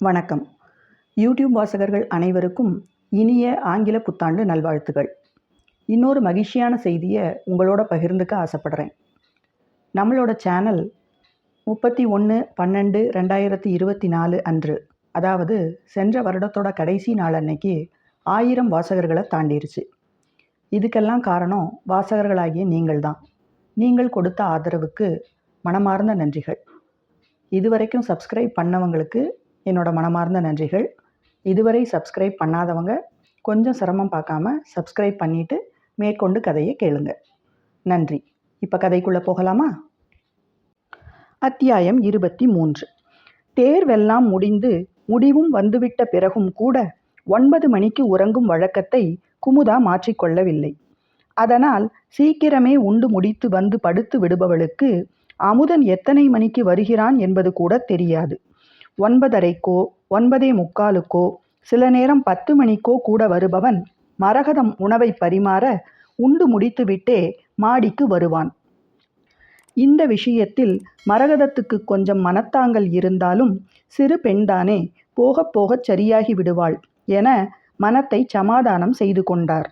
வணக்கம். யூடியூப் வாசகர்கள் அனைவருக்கும் இனிய ஆங்கில புத்தாண்டு நல்வாழ்த்துகள். இன்னொரு மகிழ்ச்சியான செய்தியை உங்களோட பகிர்ந்துக்க ஆசைப்படுறேன். நம்மளோட சேனல் முப்பத்தி ஒன்று பன்னெண்டு ரெண்டாயிரத்தி இருபத்தி நாலு அன்று அதாவது சென்ற வருடத்தோட கடைசி நாள் அன்னைக்கு ஆயிரம் வாசகர்களை தாண்டிருச்சு. இதுக்கெல்லாம் காரணம் வாசகர்களாகிய நீங்கள் தான். நீங்கள் கொடுத்த ஆதரவுக்கு மனமார்ந்த நன்றிகள். இதுவரைக்கும் சப்ஸ்கிரைப் பண்ணவங்களுக்கு என்னோட மனமார்ந்த நன்றிகள். இதுவரை சப்ஸ்கிரைப் பண்ணாதவங்க கொஞ்சம் சிரமம் பார்க்காம சப்ஸ்கிரைப் பண்ணிவிட்டு மேற்கொண்டு கதையை கேளுங்க. நன்றி. இப்போ கதைக்குள்ளே போகலாமா? அத்தியாயம் இருபத்தி மூன்று. தேர்வெல்லாம் முடிந்து முடிவும் வந்துவிட்ட பிறகும் கூட ஒன்பது மணிக்கு உறங்கும் வழக்கத்தை குமுதா மாற்றிக்கொள்ளவில்லை. அதனால் சீக்கிரமே உண்டு முடித்து வந்து படுத்து விடுபவளுக்கு அமுதன் எத்தனை மணிக்கு வருகிறான் என்பது கூட தெரியாது. ஒன்பதரைக்கோ ஒன்பதே முக்காலுக்கோ சில நேரம் பத்து மணிக்கோ கூட வருபவன் மரகதம் உணவை பரிமாற உண்டு முடித்துவிட்டே மாடிக்கு வருவான். இந்த விஷயத்தில் மரகதத்துக்கு கொஞ்சம் மனத்தாங்கல் இருந்தாலும் சிறு பெண்தானே போகப் போகச் சரியாகி விடுவாள் என மனத்தை சமாதானம் செய்து கொண்டார்.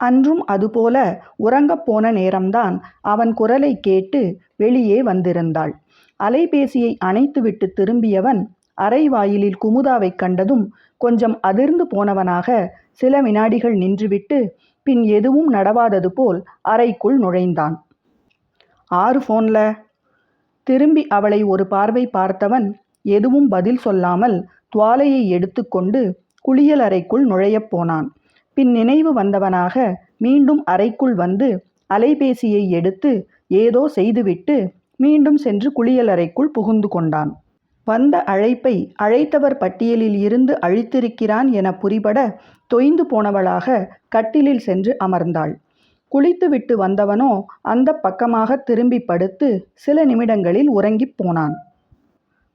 அன்றும் அதுபோல உறங்கப் போன நேரம்தான் அவன் குரலை கேட்டு வெளியே வந்திருந்தாள். அலைபேசியை அணைத்துவிட்டு திரும்பியவன் அறை வாயிலில் குமுதாவைக் கண்டதும் கொஞ்சம் அதிர்ந்து போனவனாக சில வினாடிகள் நின்றுவிட்டு பின் எதுவும் நடவாதது போல் அறைக்குள் நுழைந்தான். ஆறு ஃபோன்ல திரும்பி அவளை ஒரு பார்வை பார்த்தவன் எதுவும் பதில் சொல்லாமல் துவாலையை எடுத்துக்கொண்டு குளியல் அறைக்குள் நுழையப் போனான். பின் நினைவு வந்தவனாக மீண்டும் அறைக்குள் வந்து அலைபேசியை எடுத்து ஏதோ செய்துவிட்டு மீண்டும் சென்று குளியலறைக்குள் புகுந்து கொண்டான். வந்த அழைப்பை அழைத்தவர் பட்டியலில் இருந்து அழித்திருக்கிறான் என புரிபட தொய்ந்து போனவளாக கட்டிலில் சென்று அமர்ந்தாள். குளித்துவிட்டு வந்தவனோ அந்த பக்கமாக திரும்பி படுத்து சில நிமிடங்களில் உறங்கிப் போனான்.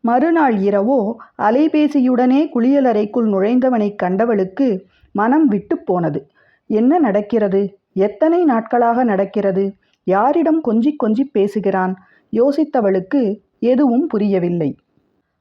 மறுநாள் இரவோ அலைபேசியுடனே குளியலறைக்குள் நுழைந்தவனைக் கண்டவளுக்கு மனம் விட்டு போனது. என்ன நடக்கிறது? எத்தனை நாட்களாக நடக்கிறது? யாரிடம் கொஞ்சிக் கொஞ்சிப் பேசுகிறான்? யோசித்தவளுக்கு எதுவும் புரியவில்லை.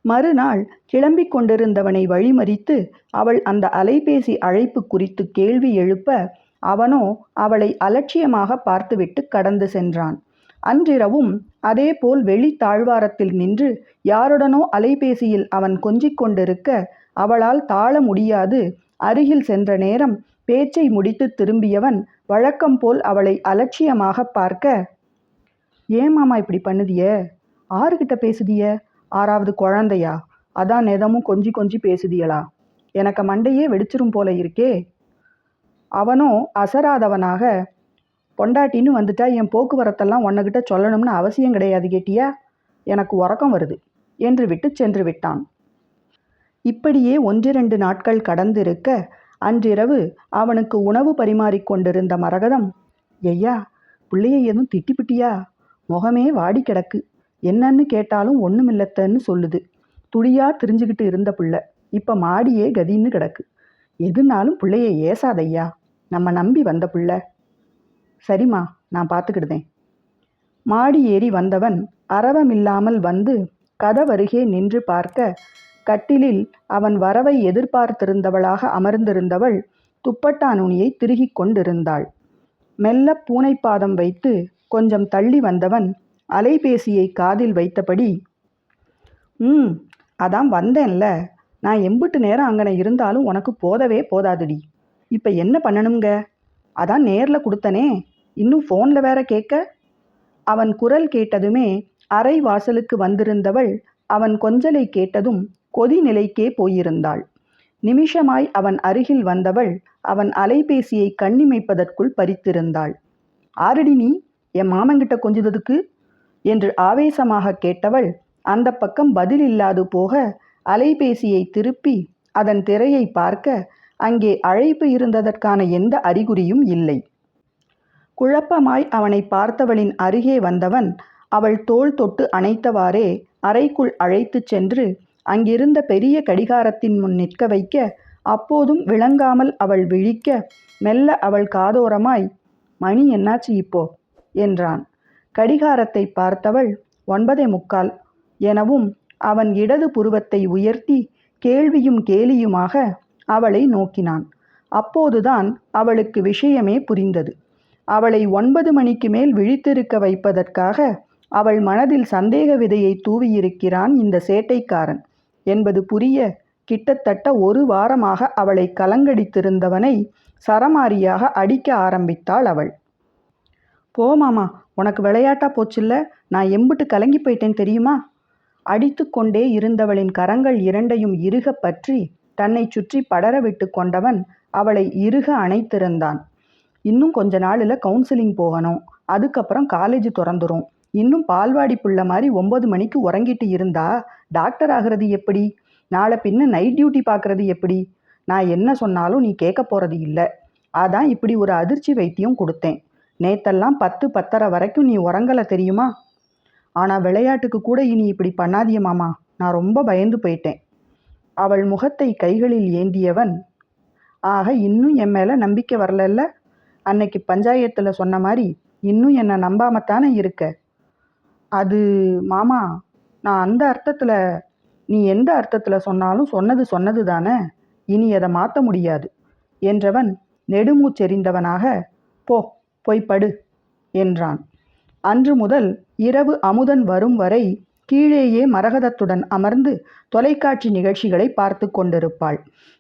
மறுநாள் கிளம்பிக் கொண்டிருந்தவனை வழிமறித்து அவள் அந்த அலைபேசி அழைப்பு குறித்து கேள்வி எழுப்ப அவனோ அவளை அலட்சியமாக பார்த்துவிட்டு கடந்து சென்றான். அன்றிரவும் அதேபோல் வெளி தாழ்வாரத்தில் நின்று யாருடனோ அலைபேசியில் அவன் கொஞ்சிக் கொண்டிருக்க அவளால் தாழ முடியாது. அருகில் சென்ற நேரம் பேச்சை முடித்து திரும்பியவன் வழக்கம் போல் அவளை அலட்சியமாக பார்க்க ஏன் மாமா இப்படி பண்ணுதிய? ஆறுகிட்ட பேசுதிய? ஆறாவது குழந்தையா? அதான் நெதமும் கொஞ்சி கொஞ்சி பேசுதியலா எனக்கு மண்டையே வெடிச்சிரும் போல இருக்கே. அவனோ அசராதவனாக பொண்டாட்டின்னு வந்துட்டா என் போக்குவரத்தெல்லாம் உன்னகிட்ட சொல்லணும்னு அவசியம் கிடையாது கேட்டியா? எனக்கு உறக்கம் வருது என்று விட்டு சென்று விட்டான். இப்படியே ஒன்றிரண்டு நாட்கள் கடந்திருக்க அன்றிரவு அவனுக்கு உணவு பரிமாறிக் கொண்டிருந்த மரகதம் ஐயா பிள்ளைய எதுவும் திட்டிப்பிட்டியா? முகமே வாடி கிடக்கு. என்னன்னு கேட்டாலும் ஒன்றுமில்லத்தன்னு சொல்லுது. துடியா திரிஞ்சுக்கிட்டு இருந்த பிள்ளை. இப்போ மாடியே கதின்னு கிடக்கு. எதுனாலும் பிள்ளைய ஏசாதையா நம்ம நம்பி வந்த பிள்ளை. சரிம்மா நான் பார்த்துக்கிடுதேன் மாடி ஏறி வந்தவன் அரவமில்லாமல் வந்து கதவருகே நின்று பார்க்க கட்டிலில் அவன் வரவை எதிர்பார்த்திருந்தவளாக அமர்ந்திருந்தவள் துப்பட்டா நுனியை திருகிக் கொண்டிருந்தாள். மெல்ல பூனைப்பாதம் வைத்து கொஞ்சம் தள்ளி வந்தவன் அலைபேசியை காதில் வைத்தபடி ம் அதான் வந்தேன்ல. நான் எம்பிட்டு நேரம் அங்கன இருந்தாலும் உனக்கு போதவே போதாதுடி. இப்போ என்ன பண்ணணுங்க அதான் நேரில் கொடுத்தனே. இன்னும் ஃபோனில் வேற கேட்க? அவன் குரல் கேட்டதுமே அறை வாசலுக்கு வந்திருந்தவள் அவன் கொஞ்சலை கேட்டதும் கொதி நிலைக்கே போயிருந்தாள். நிமிஷமாய் அவன் அருகில் வந்தவள் அவன் அலைபேசியை கண்ணிமைப்பதற்குள் பறித்திருந்தாள். ஆரடி நீ? என் மாமன்கிட்ட கொஞ்சுததுக்கு? என்று ஆவேசமாக கேட்டவள் அந்த பக்கம் பதில் இல்லாது போக அலைபேசியை திருப்பி அதன் திரையை பார்க்க அங்கே அழைப்பு இருந்ததற்கான எந்த அறிகுறியும் இல்லை. குழப்பமாய் அவனை பார்த்தவளின் அருகே வந்தவன் அவள் தோள் தொட்டு அணைத்தவாறே அறைக்குள் அழைத்துச் சென்று அங்கிருந்த பெரிய கடிகாரத்தின் முன் நிற்க வைக்க அப்போதும் விளங்காமல் அவள் விழிக்க மெல்ல அவள் காதோரமாய் மணி என்னாச்சு இப்போ? என்றான். கடிகாரத்தை பார்த்தவள் ஒன்பதே முக்கால் எனவும் அவன் இடது புருவத்தை உயர்த்தி கேள்வியும் கேலியுமாக அவளை நோக்கினான். அப்போதுதான் அவளுக்கு விஷயமே புரிந்தது. அவளை ஒன்பது மணிக்கு மேல் விழித்திருக்க வைப்பதற்காக அவள் மனதில் சந்தேக விதையை தூவியிருக்கிறான் இந்த சேட்டைக்காரன் என்பது புரிய கிட்டத்தட்ட ஒரு வாரமாக அவளை கலங்கடித்திருந்தவனை சரமாரியாக அடிக்க ஆரம்பித்தாள் அவள். போ மாமா உனக்கு விளையாட்டா போச்சுல்ல? நான் எம்பிட்டு கலங்கி போயிட்டேன் தெரியுமா? அடித்து கொண்டே இருந்தவளின் கரங்கள் இரண்டையும் இறுக பற்றி தன்னை சுற்றி படர விட்டு கொண்டவன் அவளை இறுக அணைத்திருந்தான். இன்னும் கொஞ்ச நாளில் கவுன்சிலிங் போகணும். அதுக்கப்புறம் காலேஜ் திறந்துரும். இன்னும் பால்வாடி புள்ள மாதிரி ஒம்பது மணிக்கு உறங்கிட்டு இருந்தா டாக்டர் ஆகிறது எப்படி? நாளை பின்ன நைட் டியூட்டி பார்க்கறது எப்படி? நான் என்ன சொன்னாலும் நீ கேட்க போகிறது இல்லை. அதான் இப்படி ஒரு அதிர்ச்சி வைத்தியம் கொடுத்தேன். நேத்தெல்லாம் பத்து பத்தரை வரைக்கும் நீ உறங்கலை தெரியுமா? ஆனால் விளையாட்டுக்கு கூட இனி இப்படி பண்ணாதிய மாமா. நான் ரொம்ப பயந்து போயிட்டேன். அவள் முகத்தை கைகளில் ஏந்தியவன் ஆக இன்னும் என் மேலே நம்பிக்கை வரலல்ல? அன்னைக்கு பஞ்சாயத்தில் சொன்ன மாதிரி இன்னும் என்னை நம்பாமத்தானே இருக்க? அது மாமா நான் அந்த அர்த்தத்தில் நீ எந்த அர்த்தத்தில் சொன்னாலும் சொன்னது சொன்னது தானே? இனி அதை மாற்ற முடியாது. என்றவன் நெடுமூச்செறிந்தவனாக போ போய் படு என்றான். அன்று முதல் இரவு அமுதன் வரும் வரை கீழேயே மரகதத்துடன் அமர்ந்து தொலைக்காட்சி நிகழ்ச்சிகளை பார்த்து கொண்டிருப்பாள்.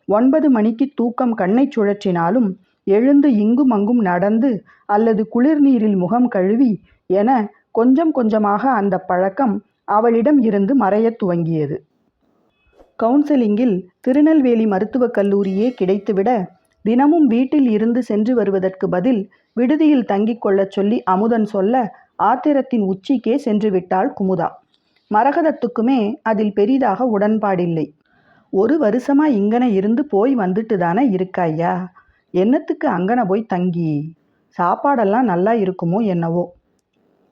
ஒன்பது மணிக்கு தூக்கம் கண்ணை சுழற்றினாலும் எழுந்து இங்கும் அங்கும் நடந்து அல்லது குளிர்நீரில் முகம் கழுவி என கொஞ்சம் கொஞ்சமாக அந்த பழக்கம் அவளிடம் இருந்து மறையத் துவங்கியது. கவுன்சிலிங்கில் திருநெல்வேலி மருத்துவக் கல்லூரியே கிடைத்துவிட தினமும் வீட்டில் இருந்து சென்று வருவதற்கு பதில் விடுதியில் தங்கிக் கொள்ளச் சொல்லி அமுதன் சொல்ல ஆத்திரத்தின் உச்சிக்கே சென்று விட்டாள் குமுதா. மரகதத்துக்குமே அதில் பெரிதாக உடன்பாடில்லை. ஒரு வருஷமா இங்கன இருந்து போய் வந்துட்டு தானே இருக்காய்யா? என்னத்துக்கு அங்கன போய் தங்கி? சாப்பாடெல்லாம் நல்லா இருக்குமோ என்னவோ?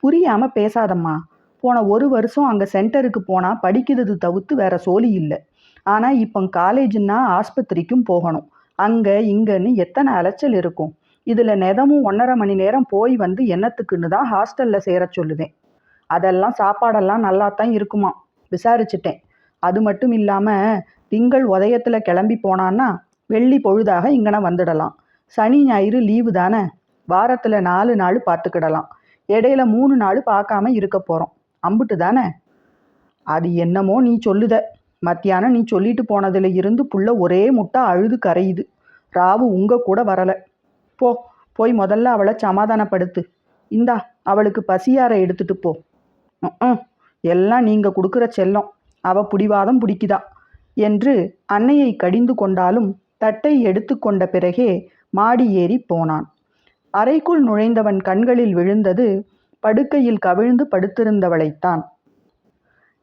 புரியாம பேசாதம்மா. போன ஒரு வருஷம் அங்கே சென்டருக்கு போனால் படிக்கிறது தவிர்த்து வேற சோழி இல்லை. ஆனால் இப்போ காலேஜுன்னா ஆஸ்பத்திரிக்கும் போகணும். அங்கே இங்கன்னு எத்தனை அலைச்சல் இருக்கும். இதில் நிதமும் ஒன்றரை மணி நேரம் போய் வந்து என்னத்துக்குன்னு தான் ஹாஸ்டலில் சேர சொல்லுதேன். அதெல்லாம் சாப்பாடெல்லாம் நல்லா தான் இருக்குமா விசாரிச்சிட்டேன். அது மட்டும் இல்லாமல் திங்கள் உதயத்தில் கிளம்பி போனான்னா வெள்ளி பொழுதாக இங்கன வந்துடலாம். சனி ஞாயிறு லீவு தானே. வாரத்தில் நாலு நாள் பார்த்துக்கிடலாம். இடையில மூணு நாள் பார்க்காம இருக்க போகிறோம் அம்புட்டு தானே? அது என்னமோ நீ சொல்லுத. மத்தியானம் நீ சொல்லிட்டு போனதுல இருந்து புள்ள ஒரே முட்டை அழுது கரையுது. ராவு உங்க கூட வரலை. போ போய் முதல்ல அவளை சமாதானப்படுத்து. இந்தா அவளுக்கு பசியார எடுத்துட்டு போ. ம்ம். எல்லாம் நீங்க கொடுக்குற செல்லம். அவ புடிவாதம் பிடிக்குதா? என்று அன்னையை கடிந்து கொண்டாலும் தட்டை எடுத்துக்கொண்ட பிறகே மாடி ஏறி போனான். அறைக்குள் நுழைந்தவன் கண்களில் விழுந்தது படுக்கையில் கவிழ்ந்து படுத்திருந்தவளைத்தான்.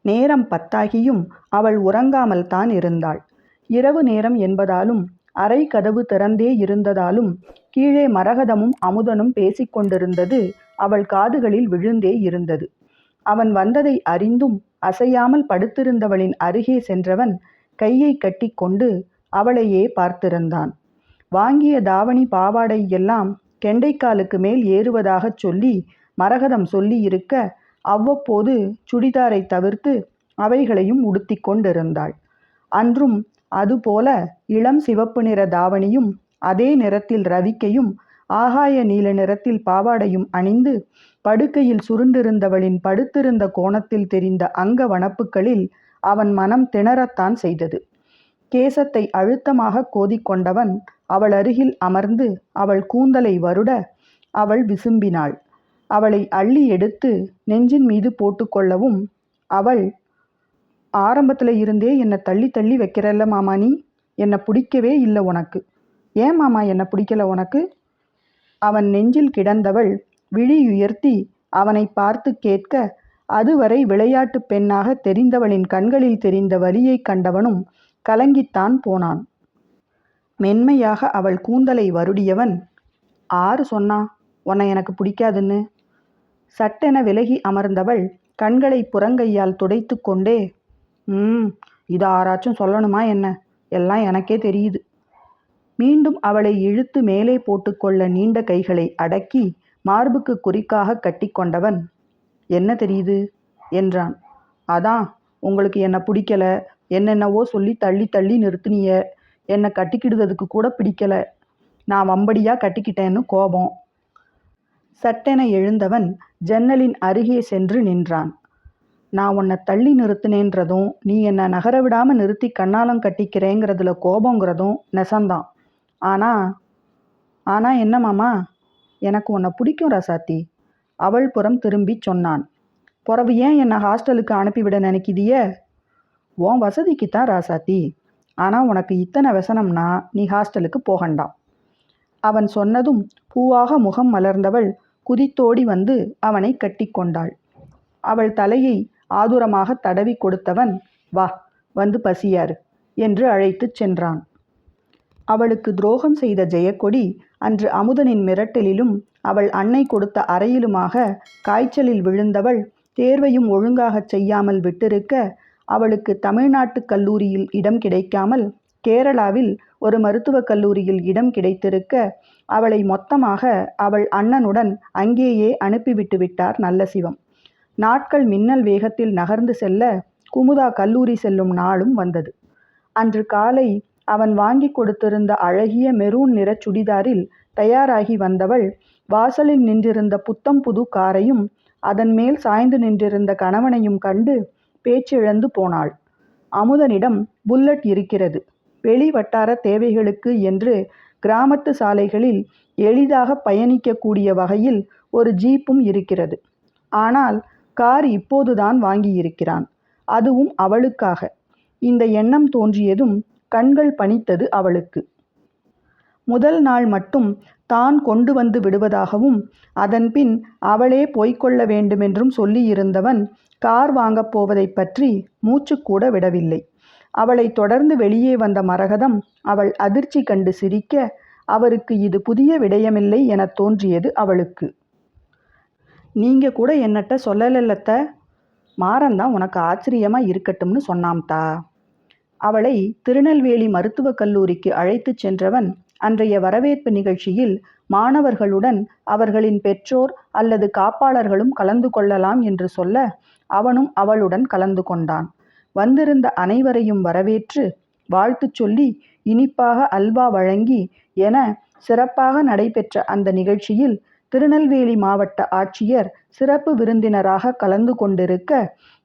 நேரம் பத்தாகியும் அவள் உறங்காமல் தான் இருந்தாள். இரவு நேரம் என்பதாலும் அறை கதவு திறந்தே இருந்ததாலும் கீழே மரகதமும் அமுதனும் பேசிக்கொண்டிருந்தது அவள் காதுகளில் விழுந்தே இருந்தது. அவன் வந்ததை அறிந்தும் அசையாமல் படுத்திருந்தவளின் அருகே சென்றவன் கையை கட்டிக்கொண்டு அவளையே பார்த்திருந்தான். வாங்கிய தாவணி பாவாடை எல்லாம் கெண்டைக்காலுக்கு மேல் ஏறுவதாகச் சொல்லி மரகதம் சொல்லி இருக்க அவ்வப்போது சுடிதாரை தவிர்த்து அவைகளையும் உடுத்தி கொண்டிருந்தாள். அன்றும் அதுபோல இளம் சிவப்பு நிற தாவணியும் அதே நிறத்தில் ரவிக்கையும் ஆகாய நீல நிறத்தில் பாவாடையும் அணிந்து படுக்கையில் சுருண்டிருந்தவளின் படுத்திருந்த கோணத்தில் தெரிந்த அங்க வனப்புகளில் அவன் மனம் திணறத்தான் செய்தது. கேசத்தை அழுத்தமாக கோதிக்கொண்டவன் அவள் அருகில் அமர்ந்து அவள் கூந்தலை வருட அவள் விசும்பினாள். அவளை அள்ளி எடுத்து நெஞ்சின் மீது போட்டுக்கொள்ளவும் அவள் ஆரம்பத்தில் இருந்தே என்னை தள்ளி தள்ளி வைக்கிறல்ல மாமா நீ? என்னை பிடிக்கவே இல்லை உனக்கு. ஏன் மாமா என்னை பிடிக்கல உனக்கு? அவன் நெஞ்சில் கிடந்தவள் விழி உயர்த்தி அவனை பார்த்து கேட்க அதுவரை விளையாட்டு பெண்ணாக தெரிந்தவளின் கண்களில் தெரிந்த வலியைக் கண்டவனும் கலங்கித்தான் போனான். மென்மையாக அவள் கூந்தலை வருடியவன் ஆறு சொன்னா உன்னை எனக்கு பிடிக்காதுன்னு? சட்டென விலகி அமர்ந்தவள் கண்களை புறங்கையால் துடைத்து கொண்டே ம் இதை ஆராய்ச்சும் சொல்லணுமா என்ன? எல்லாம் எனக்கே தெரியுது. மீண்டும் அவளை இழுத்து மேலே போட்டுக்கொள்ள நீண்ட கைகளை அடக்கி மார்புக்கு குறிக்காக கட்டி கொண்டவன். என்ன தெரியுது? என்றான். அதான் உங்களுக்கு என்னை பிடிக்கல? என்னென்னவோ சொல்லி தள்ளி தள்ளி நிறுத்துனிய. என்னை கட்டிக்கிடுறதுக்கு கூட பிடிக்கல. நான் வம்படியாக கட்டிக்கிட்டேன்னு கோபம். சட்டென எழுந்தவன் ஜன்னலின் அருகே சென்று நின்றான். நான் உன்னை தள்ளி நிறுத்தினேன்றதும் நீ என்னை நகர விடாமல் நிறுத்தி கண்ணாலம் கட்டிக்கிறேங்கிறதுல கோபங்கிறதும் நெசந்தான். ஆனால் ஆனால் என்ன மாமா? எனக்கு உன்னை பிடிக்கும் ரசாத்தி. அவள் புறம் திரும்பி சொன்னான். பிறவு ஏன் என்னை ஹாஸ்டலுக்கு அனுப்பிவிட நினைக்கிதிய? உன் வசதிக்கு தான் ராசாத்தி. ஆனால் உனக்கு இத்தனை வசனம்னா நீ ஹாஸ்டலுக்கு போகண்டாம். அவன் சொன்னதும் பூவாக முகம் மலர்ந்தவள் குதித்தோடி வந்து அவனை கட்டிக்கொண்டாள் அவள் தலையை ஆதுரமாக தடவி கொடுத்தவன் வா வந்து பசியாரு என்று அழைத்துச் சென்றான். அவளுக்கு துரோகம் செய்த ஜெயக்கொடி அன்று அமுதனின் மிரட்டலிலும் அவள் அன்னை கொடுத்த அறையிலுமாக காய்ச்சலில் விழுந்தவள் தேர்வையும் ஒழுங்காகச் செய்யாமல் விட்டிருக்க அவளுக்கு தமிழ்நாட்டு கல்லூரியில் இடம் கிடைக்காமல் கேரளாவில் ஒரு மருத்துவக் கல்லூரியில் இடம் கிடைத்திருக்க அவளை மொத்தமாக அவள் அண்ணனுடன் அங்கேயே அனுப்பிவிட்டு விட்டார் நல்ல சிவம். நாட்கள் மின்னல் வேகத்தில் நகர்ந்து செல்ல குமுதா கல்லூரி செல்லும் நாளும் வந்தது. அன்று காலை அவன் வாங்கி கொடுத்திருந்த அழகிய மெரூன் நிற சுடிதாரில் தயாராகி வந்தவள் வாசலில் நின்றிருந்த புத்தம் புது காரையும் அதன் மேல் சாய்ந்து நின்றிருந்த கணவனையும் கண்டு பேச்சிழந்து போனாள். அமுதனிடம் புல்லட் இருக்கிறது. வெளி வட்டார தேவைகளுக்கு என்று கிராமத்து சாலைகளில் எளிதாக பயணிக்கக்கூடிய வகையில் ஒரு ஜீப்பும் இருக்கிறது. ஆனால் கார் இப்போதுதான் வாங்கியிருக்கிறான். அதுவும் அவளுக்காக. இந்த எண்ணம் தோன்றியதும் கண்கள் பணித்தது அவளுக்கு. முதல் நாள் மட்டும் தான் கொண்டு வந்து விடுவதாகவும் அதன்பின் அவளே போய்க்கொள்ள வேண்டுமென்றும் சொல்லியிருந்தவன் கார் வாங்கப் போவதைப் பற்றி மூச்சுக்கூட விடவில்லை. அவளை தொடர்ந்து வெளியே வந்த மரகதம் அவள் அதிர்ச்சி கண்டு சிரிக்க அவருக்கு இது புதிய விடயமில்லை எனத் தோன்றியது அவளுக்கு. நீங்கள் கூட என்னட்ட சொல்லலத்த மாறந்தான் உனக்கு ஆச்சரியமா இருக்கட்டும்னு சொன்னாம்தா. அவளை திருநெல்வேலி மருத்துவக் கல்லூரிக்கு அழைத்துச் சென்றவன் அன்றைய வரவேற்பு நிகழ்ச்சியில் மாணவர்களுடன் அவர்களின் பெற்றோர் அல்லது காப்பாளர்களும் கலந்து கொள்ளலாம் என்று சொல்ல அவனும் அவளுடன் கலந்து கொண்டான். வந்திருந்த அனைவரையும் வரவேற்று வாழ்த்துச் சொல்லி இனிப்பாக அல்வா வழங்கி என சிறப்பாக நடைபெற்ற அந்த நிகழ்ச்சியில் திருநெல்வேலி மாவட்ட ஆட்சியர் சிறப்பு விருந்தினராக கலந்து கொண்டிருக்க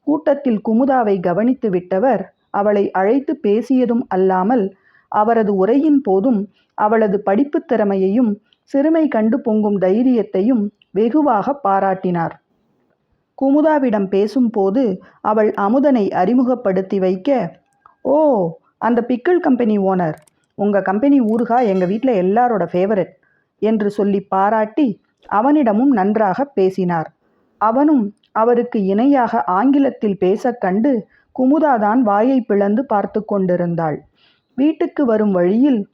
கூட்டத்தில் குமுதாவை கவனித்து விட்டவர். அவளை அழைத்து பேசியதும் அல்லாமல் அவரது உரையின் போதும் அவளது படிப்புத் திறமையையும் சிறுமை கண்டு பொங்கும் தைரியத்தையும் வெகுவாக பாராட்டினார். குமுதாவிடம் பேசும்போது அவள் அமுதனை அறிமுகப்படுத்தி வைக்க ஓ அந்த பிக்கிள் கம்பெனி ஓனர். உங்கள் கம்பெனி ஊறுகா எங்கள் வீட்டில் எல்லாரோட ஃபேவரட் என்று சொல்லி பாராட்டி அவனிடமும் நன்றாக பேசினார். அவனும் அவருக்கு இணையாக ஆங்கிலத்தில் பேசக் கண்டு குமுதாதான் வாயை பிளந்து பார்த்து கொண்டிருந்தாள். வீட்டுக்கு வரும் வழியில்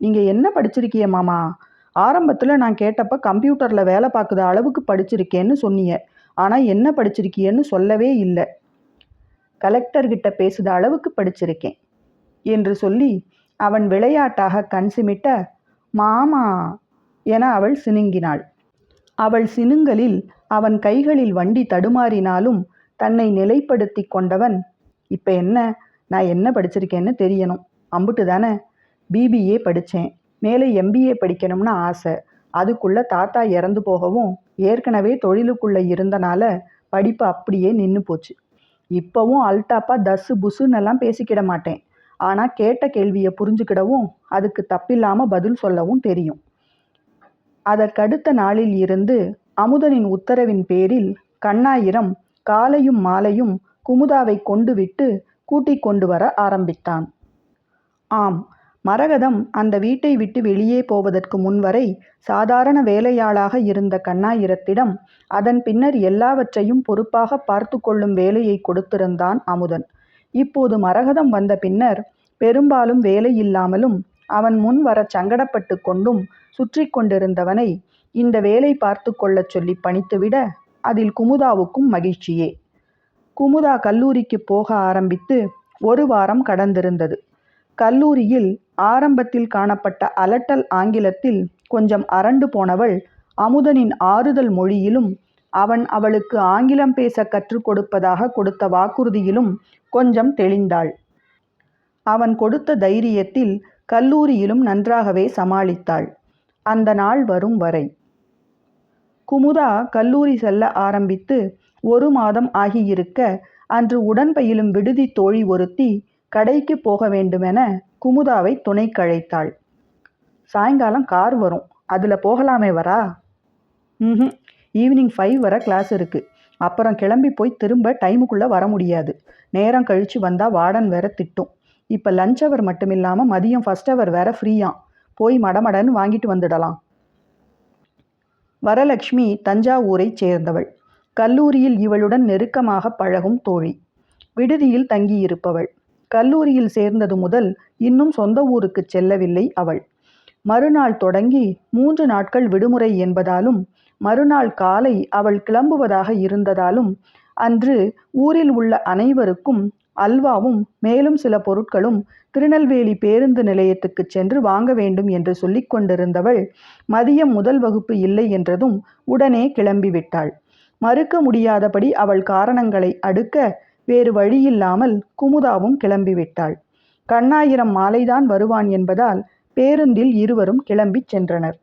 நீங்கள் என்ன படிச்சிருக்கிய மாமா? ஆரம்பத்தில் நான் கேட்டப்ப கம்ப்யூட்டரில் வேலை பார்க்குற அளவுக்கு படிச்சிருக்கேன்னு சொன்னிய. ஆனால் என்ன படிச்சிருக்கியன்னு சொல்லவே இல்லை. கலெக்டர்கிட்ட பேசுத அளவுக்கு படிச்சிருக்கேன் என்று சொல்லி அவன் விளையாட்டாக கண் சிமிட்ட மாமா என அவள் சினுங்கினாள். அவள் சினுங்கலில் அவன் கைகளில் வண்டி தடுமாறினாலும் தன்னை நிலைப்படுத்தி கொண்டவன் இப்போ என்ன? நான் என்ன படிச்சிருக்கேன்னு தெரியணும். அம்புட்டு தானே? பிபிஏ படித்தேன் மேலே எம்பிஏ படிக்கணும்னு ஆசை. அதுக்குள்ளே தாத்தா இறந்து போகவும் ஏற்கனவே தொழிலுக்குள்ளே இருந்தனால படிப்பு அப்படியே நின்று போச்சு. இப்போவும் அல்டாப்பா தஸ்ஸு புசுன்னெல்லாம் பேசிக்கிட மாட்டேன். ஆனால் கேட்ட கேள்வியை புரிஞ்சுக்கிடவும் அதுக்கு தப்பில்லாமல் பதில் சொல்லவும் தெரியும். அதற்கடுத்த நாளில் இருந்து அமுதனின் உத்தரவின் பேரில் கண்ணாயிரம் காலையும் மாலையும் குமுதாவை கொண்டு விட்டு கூட்டிக் கொண்டு வர ஆரம்பித்தான். ஆம் மரகதம் அந்த வீட்டை விட்டு வெளியே போவதற்கு முன்வரை சாதாரண வேலையாளாக இருந்த கண்ணாயிரத்திடம் அதன் பின்னர் எல்லாவற்றையும் பொறுப்பாக பார்த்து கொள்ளும் வேலையை கொடுத்திருந்தான் அமுதன். இப்போது மரகதம் வந்த பின்னர் பெரும்பாலும் வேலை இல்லாமலும் அவன் முன் வர சங்கடப்பட்டு கொண்டும் சுற்றி கொண்டிருந்தவனை இந்த வேலை பார்த்து கொள்ளச் சொல்லி பணித்துவிட அதில் குமுதாவுக்கும் மகிழ்ச்சியே. குமுதா கல்லூரிக்கு போக ஆரம்பித்து ஒரு வாரம் கடந்திருந்தது. கல்லூரியில் ஆரம்பத்தில் காணப்பட்ட அலட்டல் ஆங்கிலத்தில் கொஞ்சம் அரண்டு போனவள் அமுதனின் ஆறுதல் மொழியிலும் அவன் அவளுக்கு ஆங்கிலம் பேச கற்றுக் கொடுப்பதாக கொடுத்த வாக்குறுதியிலும் கொஞ்சம் தெளிந்தாள். அவன் கொடுத்த தைரியத்தில் கல்லூரியிலும் நன்றாகவே சமாளித்தாள். அந்த நாள் வரும் வரை. குமுதா கல்லூரி செல்ல ஆரம்பித்து ஒரு மாதம் ஆகியிருக்க அன்று உடன் பயிலும் விடுதி தோழி ஒருத்தி கடைக்கு போக வேண்டுமென குமுதாவை துணை கழைத்தாள். சாயங்காலம் கார் வரும். அதில் போகலாமே வரா? ம் ஈவினிங் ஃபைவ் வர கிளாஸ் இருக்குது அப்புறம் கிளம்பி போய் திரும்ப டைமுக்குள்ளே வர முடியாது. நேரம் கழித்து வந்தால் வார்டன் வேற திட்டும். இப்போ லஞ்ச் அவர் மட்டும் இல்லாமல் மதியம் ஃபஸ்ட் அவர் வேற ஃப்ரீயாம் போய் மடமடன் வாங்கிட்டு வந்துடலாம். வரலட்சுமி தஞ்சாவூரைச் சேர்ந்தவள். கல்லூரியில் இவளுடன் நெருக்கமாக பழகும் தோழி. விடுதியில் தங்கியிருப்பவள். கல்லூரியில் சேர்ந்தது முதல் இன்னும் சொந்த ஊருக்கு செல்லவில்லை அவள். மறுநாள் தொடங்கி மூன்று நாட்கள் விடுமுறை என்பதாலும் மறுநாள் காலை அவள் கிளம்புவதாக இருந்ததாலும் அன்று ஊரில் உள்ள அனைவருக்கும் அல்வாவும் மேலும் சில பொருட்களும் திருநெல்வேலி பேருந்து நிலையத்துக்கு சென்று வாங்க வேண்டும் என்று சொல்லிக் கொண்டிருந்தவள் மதியம் முதல் வகுப்பு இல்லை என்றதும் உடனே கிளம்பிவிட்டாள் மறுக்க முடியாதபடி அவள் காரணங்களை அடுக்க வேறு வழியில்லாமல் குமுதாவும் கிளம்பிவிட்டாள் கண்ணாயிரம் மாலைதான் வருவான் என்பதால் பேருந்தில் இருவரும் கிளம்பிச் சென்றனர்.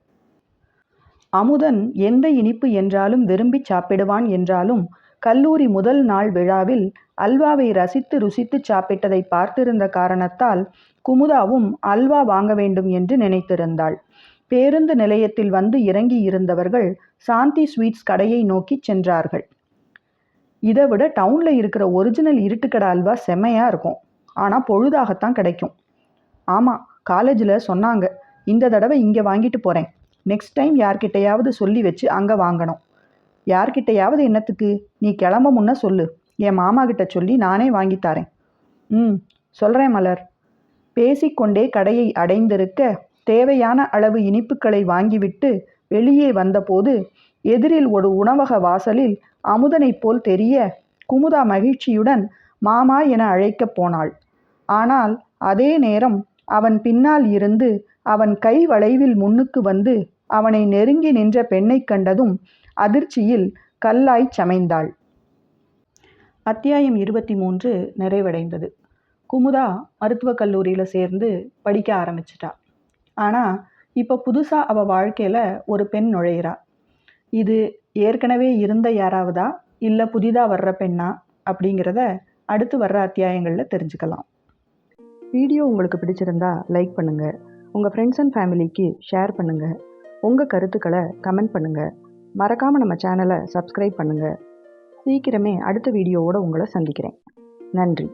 அமுதன் எந்த இனிப்பு என்றாலும் விரும்பி சாப்பிடுவான் என்றாலும் கல்லூரி முதல் நாள் விழாவில் அல்வாவை ரசித்து ருசித்து சாப்பிட்டதை பார்த்திருந்த காரணத்தால் குமுதாவும் அல்வா வாங்க வேண்டும் என்று நினைத்திருந்தாள். பேருந்து நிலையத்தில் வந்து இறங்கி இருந்தவர்கள் சாந்தி ஸ்வீட்ஸ் கடையை நோக்கி சென்றார்கள். இதை விட டவுனில் இருக்கிற ஒரிஜினல் இருட்டுக்கடை அல்வா செம்மையாக இருக்கும். ஆனால் பொழுதாகத்தான் கிடைக்கும். ஆமாம் காலேஜில் சொன்னாங்க இந்த தடவை இங்கே வாங்கிட்டு போகிறேன் நெக்ஸ்ட் டைம் யார்கிட்டையாவது சொல்லி வச்சு அங்கே வாங்கணும். யார்கிட்டையாவது என்னத்துக்கு? நீ கிளம்ப முன்ன சொல்லு. என் மாமா கிட்ட சொல்லி நானே வாங்கித்தாரேன் தரேன். ம் சொல்கிறேன் மலர். பேசிக்கொண்டே கடையை அடைந்திருக்க தேவையான அளவு இனிப்புகளை வாங்கிவிட்டு வெளியே வந்தபோது எதிரில் ஒரு உணவக வாசலில் அமுதனைப் போல் தெரிய குமுதா மகிழ்ச்சியுடன் மாமா என அழைக்கப் போனாள். ஆனால் அதே நேரம் அவன் பின்னால் இருந்து அவன் கை வளைவில் முன்னுக்கு வந்து அவனை நெருங்கி நின்ற பெண்ணைக் கண்டதும் அதிர்ச்சியில் கல்லாய்ச் சமைந்தாள். அத்தியாயம் இருபத்தி மூன்று நிறைவடைந்தது. குமுதா மருத்துவக் கல்லூரியில் சேர்ந்து படிக்க ஆரம்பிச்சிட்டா. ஆனால் இப்போ புதுசாக அவள் வாழ்க்கையில் ஒரு பெண் நுழையிறா. இது ஏற்கனவே இருந்த யாராவதா இல்லை புதிதாக வர்ற பெண்ணா அப்படிங்கிறத அடுத்து வர்ற அத்தியாயங்களில் தெரிஞ்சுக்கலாம். வீடியோ உங்களுக்கு பிடிச்சிருந்தா லைக் பண்ணுங்கள் உங்கள் ஃப்ரெண்ட்ஸ் அண்ட் ஃபேமிலிக்கு ஷேர் பண்ணுங்கள் உங்கள் கருத்துக்களை கமெண்ட் பண்ணுங்கள் மறக்காமல் நம்ம சேனலை சப்ஸ்கிரைப் பண்ணுங்கள் சீக்கிரமே அடுத்த வீடியோவோடு உங்களை சந்திக்கிறேன். நன்றி.